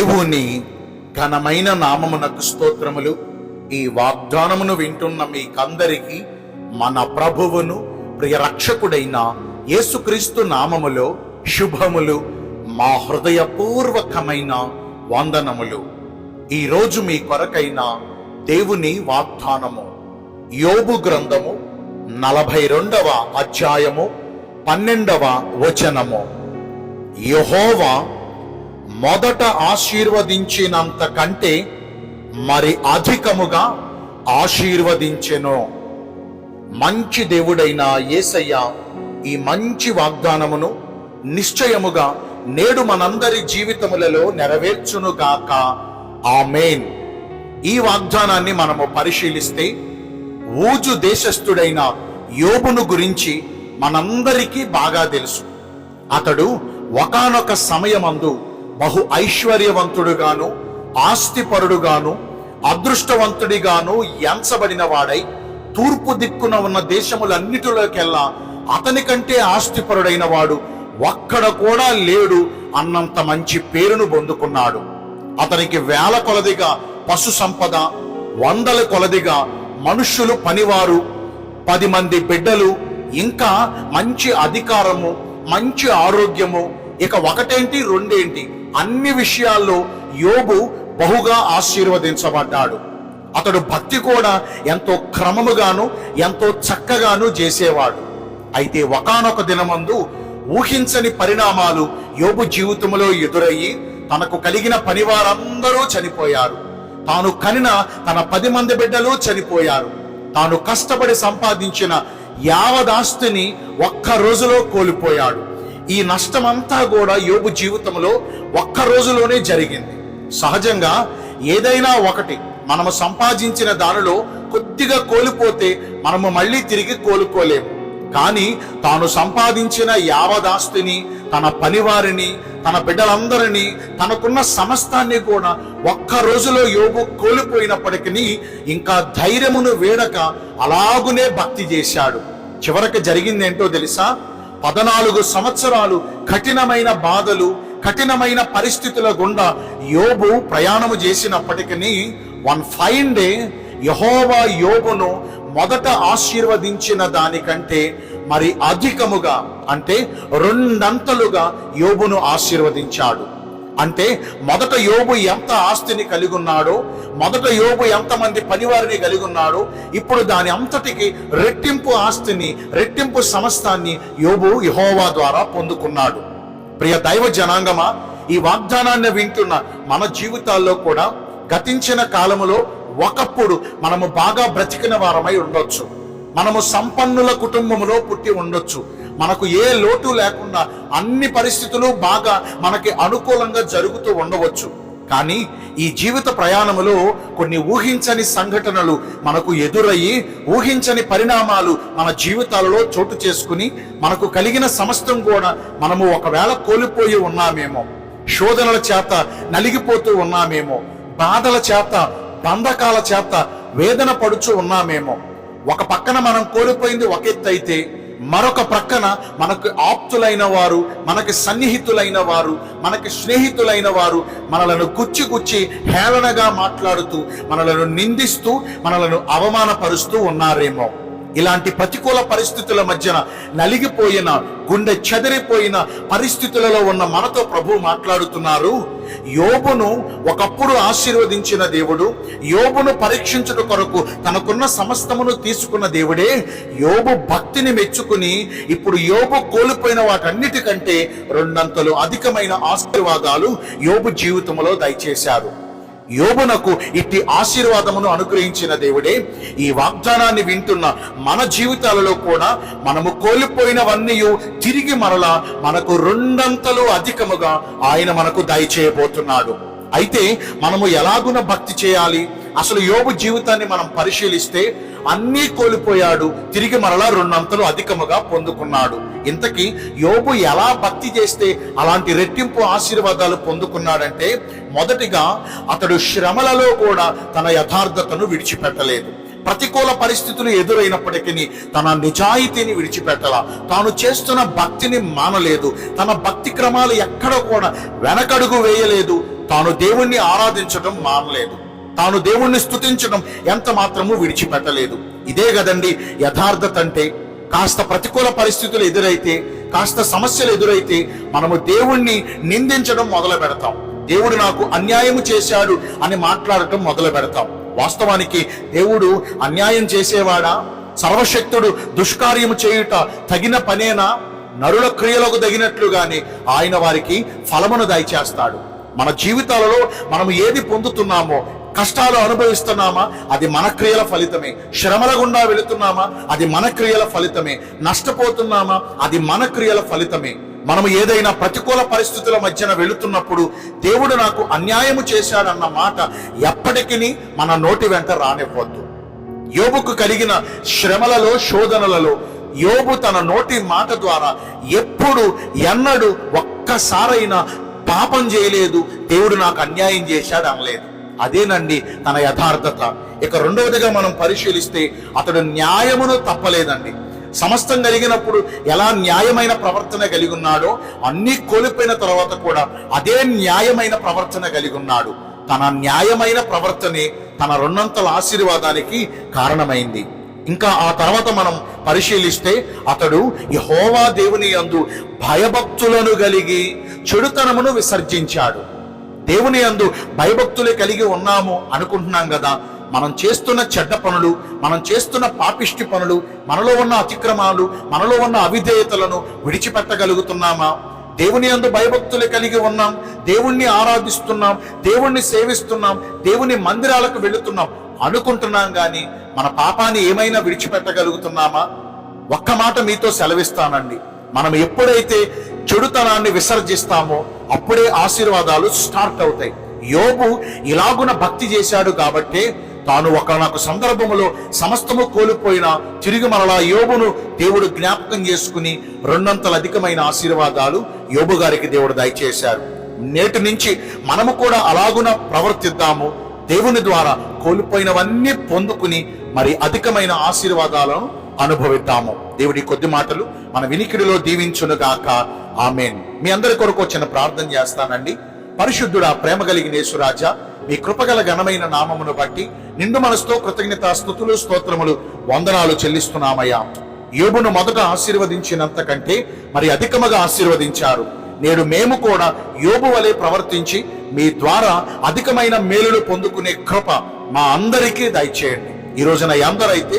దేవుని ఘనమైన నామమునకు స్తోత్రములు. ఈ వాగ్దానమును వింటున్న మీకందరికీ మన ప్రభువును ప్రియ రక్షకుడైన యేసుక్రీస్తు నామములో శుభములు మా హృదయపూర్వకమైన వందనములు. ఈరోజు మీ కొరకైన దేవుని వాగ్దానము యోబు గ్రంథము నలభై రెండవ అధ్యాయము పన్నెండవ వచనము. యహోవా మొదట ఆశీర్వదించినంత కంటే మరి అధికముగా ఆశీర్వదించెను. మంచి దేవుడైన యేసయ్య ఈ మంచి వాగ్దానమును నిశ్చయముగా నేడు మనందరి జీవితములలో నెరవేర్చునుగాక ఆమెన్. ఈ వాగ్దానాన్ని మనము పరిశీలిస్తే ఊజు దేశస్థుడైన యోబును గురించి మనందరికీ బాగా తెలుసు. అతడు ఒకానొక సమయమందు బహు ఐశ్వర్యవంతుడుగాను ఆస్తిపరుడుగాను అదృష్టవంతుడిగాను ఎంచబడిన వాడై తూర్పు దిక్కున ఉన్న దేశములన్నిటిలోకెల్లా అతని కంటే ఆస్తిపరుడైన వాడు ఒక్కడ కూడా లేడు అన్నంత మంచి పేరును పొందుకున్నాడు. అతనికి వేల కొలదిగా పశు సంపద వందల కొలదిగా మనుష్యులు పనివారు పది మంది బిడ్డలు ఇంకా మంచి అధికారము మంచి ఆరోగ్యము ఇక ఒకటేంటి రెండేంటి? అన్ని విషయాల్లో యోబు బహుగా ఆశీర్వదించబడ్డాడు. అతడు భక్తి కూడా ఎంతో క్రమముగాను ఎంతో చక్కగాను చేసేవాడు. అయితే ఒకానొక దినమందు ఊహించని పరిణామాలు యోబు జీవితంలో ఎదురయ్యి తనకు కలిగిన పనివారందరూ చనిపోయారు. తాను కనిన తన పది మంది బిడ్డలు చనిపోయారు. తాను కష్టపడి సంపాదించిన యావదాస్తిని ఒక్క రోజులో కోల్పోయాడు. ఈ నష్టమంతా కూడా యోబు జీవితంలో ఒక్క రోజులోనే జరిగింది. సహజంగా ఏదైనా ఒకటి మనము సంపాదించిన దానిలో కొద్దిగా కోల్పోతే మనము మళ్ళీ తిరిగి కోలుకోలేము. కానీ తాను సంపాదించిన యావదాస్తిని తన పనివారిని తన బిడ్డలందరినీ తనకున్న సమస్తాన్ని కూడా ఒక్క రోజులో యోగు కోల్పోయినప్పటికీ ఇంకా ధైర్యమును వేడక అలాగునే భక్తి చేశాడు. చివరికి జరిగిందేంటో తెలుసా? పదనాలుగు సంవత్సరాలు కఠినమైన బాధలు కఠినమైన పరిస్థితుల గుండా యోబు ప్రయాణము చేసినప్పటికీ వన్ ఫైన్ డే యహోవా యోబును మొదట ఆశీర్వదించిన దానికంటే మరి అధికముగా అంటే రెండంతలుగా యోబును ఆశీర్వదించాడు. అంటే మొదట యోబు ఎంత ఆస్తిని కలిగి ఉన్నాడో మొదట యోబు ఎంతమంది పనివారిని కలిగి ఉన్నాడో ఇప్పుడు దాని అంతటికి రెట్టింపు ఆస్తిని రెట్టింపు సమస్తాన్ని యోబు యహోవా ద్వారా పొందుకున్నాడు. ప్రియ దైవ జనాంగమా ఈ వాగ్దానాన్ని వింటున్న మన జీవితాల్లో కూడా గతించిన కాలములో ఒకప్పుడు మనము బాగా బ్రతికిన వారమై ఉండొచ్చు. మనము సంపన్నుల కుటుంబములో పుట్టి ఉండొచ్చు. మనకు ఏ లోటు లేకుండా అన్ని పరిస్థితులు బాగా మనకి అనుకూలంగా జరుగుతూ ఉండవచ్చు. కానీ ఈ జీవిత ప్రయాణములో కొన్ని ఊహించని సంఘటనలు మనకు ఎదురయ్యి ఊహించని పరిణామాలు మన జీవితాలలో చోటు చేసుకుని మనకు కలిగిన సమస్తం కూడా మనము ఒకవేళ కోల్పోయి ఉన్నామేమో శోధనల చేత నలిగిపోతూ ఉన్నామేమో బాధల చేత బంధకాల చేత వేదన పడుచు ఉన్నామేమో ఒక పక్కన మనం కోల్పోయింది ఒక ఎత్తు అయితే మరొక ప్రక్కన మనకు ఆప్తులైన వారు మనకి సన్నిహితులైన వారు మనకి స్నేహితులైన వారు మనలను గుచ్చి గుచ్చి హేళనగా మాట్లాడుతూ మనలను నిందిస్తూ మనలను అవమానపరుస్తూ ఉన్నారేమో. ఇలాంటి ప్రతికూల పరిస్థితుల మధ్యన నలిగిపోయిన గుండె చెదిరిపోయిన పరిస్థితులలో ఉన్న మనతో ప్రభు మాట్లాడుతున్నారు. యోబును ఒకప్పుడు ఆశీర్వదించిన దేవుడు యోబును పరీక్షించుట కొరకు తనకున్న సమస్తమును తీసుకున్న దేవుడే. యోబు భక్తిని మెచ్చుకుని ఇప్పుడు యోబు కోల్పోయిన వాటన్నిటికంటే రెండంతలు అధికమైన ఆశీర్వాదాలు యోబు జీవితంలో దయచేశారు. యోబునకు ఇట్టి ఆశీర్వాదమును అనుగ్రహించిన దేవుడే ఈ వాగ్దానాన్ని వింటున్న మన జీవితాలలో కూడా మనము కోల్పోయినవన్నీ తిరిగి మరలా మనకు రెండంతలు అధికముగా ఆయన మనకు దయచేయబోతున్నాడు. అయితే మనము ఎలాగున భక్తి చేయాలి? అసలు యోగు జీవితాన్ని మనం పరిశీలిస్తే అన్నీ కోల్పోయాడు. తిరిగి మరలా రెండంతలు అధికముగా పొందుకున్నాడు. ఇంతకీ యోబు ఎలా భక్తి చేస్తే అలాంటి రెట్టింపు ఆశీర్వాదాలు పొందుకున్నాడంటే మొదటిగా అతడు శ్రమలలో కూడా తన యథార్థతను విడిచిపెట్టలేదు. ప్రతికూల పరిస్థితులు ఎదురైనప్పటికీ తన నిజాయితీని విడిచిపెట్టల. తాను చేస్తున్న భక్తిని మానలేదు. తన భక్తి క్రమాలు ఎక్కడ కూడా వెనకడుగు వేయలేదు. తాను దేవుణ్ణి ఆరాధించడం మానలేదు. తాను దేవుణ్ణి స్థుతించడం ఎంత మాత్రము విడిచిపెట్టలేదు. ఇదే కదండి యథార్థత అంటే కాస్త ప్రతికూల పరిస్థితులు ఎదురైతే కాస్త సమస్యలు ఎదురైతే మనము దేవుణ్ణి నిందించడం మొదలు పెడతాం. దేవుడు నాకు అన్యాయము చేశాడు అని మాట్లాడటం మొదలు పెడతాం. వాస్తవానికి దేవుడు అన్యాయం చేసేవాడా? సర్వశక్తుడు దుష్కార్యము చేయుట తగిన పనేనా? నరుల క్రియలకు తగినట్లుగానే ఆయన వారికి ఫలమును దయచేస్తాడు. మన జీవితాలలో మనం ఏది పొందుతున్నామో కష్టాలు అనుభవిస్తున్నామా అది మన క్రియల ఫలితమే. శ్రమల గుండా వెళుతున్నామా అది మన క్రియల ఫలితమే. నష్టపోతున్నామా అది మన క్రియల ఫలితమే. మనం ఏదైనా ప్రతికూల పరిస్థితుల మధ్యన వెళుతున్నప్పుడు దేవుడు నాకు అన్యాయము చేశాడన్న మాట ఎప్పటికీ మన నోటి వెంట రానివ్వద్దు. యోబుకు కలిగిన శ్రమలలో శోధనలలో యోబు తన నోటి మాట ద్వారా ఎప్పుడు ఎన్నడు ఒక్కసారైనా పాపం చేయలేదు. దేవుడు నాకు అన్యాయం చేశాడు అనలేదు. అదేనండి తన యథార్థత. ఇక రెండవదిగా మనం పరిశీలిస్తే అతడు న్యాయమును తప్పలేదండి. సమస్తం కలిగినప్పుడు ఎలా న్యాయమైన ప్రవర్తన కలిగి ఉన్నాడో అన్ని కోల్పోయిన తర్వాత కూడా అదే న్యాయమైన ప్రవర్తన కలిగి ఉన్నాడు. తన న్యాయమైన ప్రవర్తనే తన రెండంతల ఆశీర్వాదానికి కారణమైంది. ఇంకా ఆ తర్వాత మనం పరిశీలిస్తే అతడు యహోవా దేవుని యందు భయభక్తులను కలిగి చెడుతనమును విసర్జించాడు. దేవుని యందు భయభక్తులే కలిగి ఉన్నాము అనుకుంటున్నాం కదా మనం చేస్తున్న చెడ్డ పనులు మనం చేస్తున్న పాపిష్టి పనులు మనలో ఉన్న అతిక్రమాలు మనలో ఉన్న అవిధేయతలను విడిచిపెట్టగలుగుతున్నామా? దేవుని యందు భయభక్తులు కలిగి ఉన్నాం దేవుణ్ణి ఆరాధిస్తున్నాం దేవుణ్ణి సేవిస్తున్నాం దేవుని మందిరాలకు వెళుతున్నాం అనుకుంటున్నాం కానీ మన పాపాన్ని ఏమైనా విడిచిపెట్టగలుగుతున్నామా? ఒక్క మాట మీతో సెలవిస్తానండి. మనం ఎప్పుడైతే చెడుతనాన్ని విసర్జిస్తామో అప్పుడే ఆశీర్వాదాలు స్టార్ట్ అవుతాయి. యోబు ఇలాగున భక్తి చేశాడు కాబట్టే తాను ఒకనొక సందర్భములో సమస్తము కోల్పోయిన తిరిగి మరలా యోబును దేవుడు జ్ఞాపకం చేసుకుని రెండంతల అధికమైన ఆశీర్వాదాలు యోబు గారికి దేవుడు దయచేశారు. నేటి నుంచి మనము కూడా అలాగున ప్రవర్తిద్దాము. దేవుని ద్వారా కోల్పోయినవన్నీ పొందుకుని మరి అధికమైన ఆశీర్వాదాలను అనుభవిద్దాము. దేవుడి కొద్ది మాటలు మన వినికిడిలో దీవించునుగాక. ఆమెన్. మీ అందరి కొరకు వచ్చిన ప్రార్థన చేస్తానండి. పరిశుద్ధుడా ప్రేమ కలిగిన యేసురాజా మీ కృపగల ఘనమైన నామమును బట్టి నిండు మనసుతో కృతజ్ఞత స్థుతులు స్తోత్రములు వందనాలు చెల్లిస్తున్నామయ్యా. యోబును మొదట ఆశీర్వదించినంత కంటే మరి అధికముగా ఆశీర్వదించారు. నేడు మేము కూడా యోబు వలె ప్రవర్తించి మీ ద్వారా అధికమైన మేలులు పొందుకునే కృప మా అందరికీ దయచేయండి. ఈ రోజున అందరైతే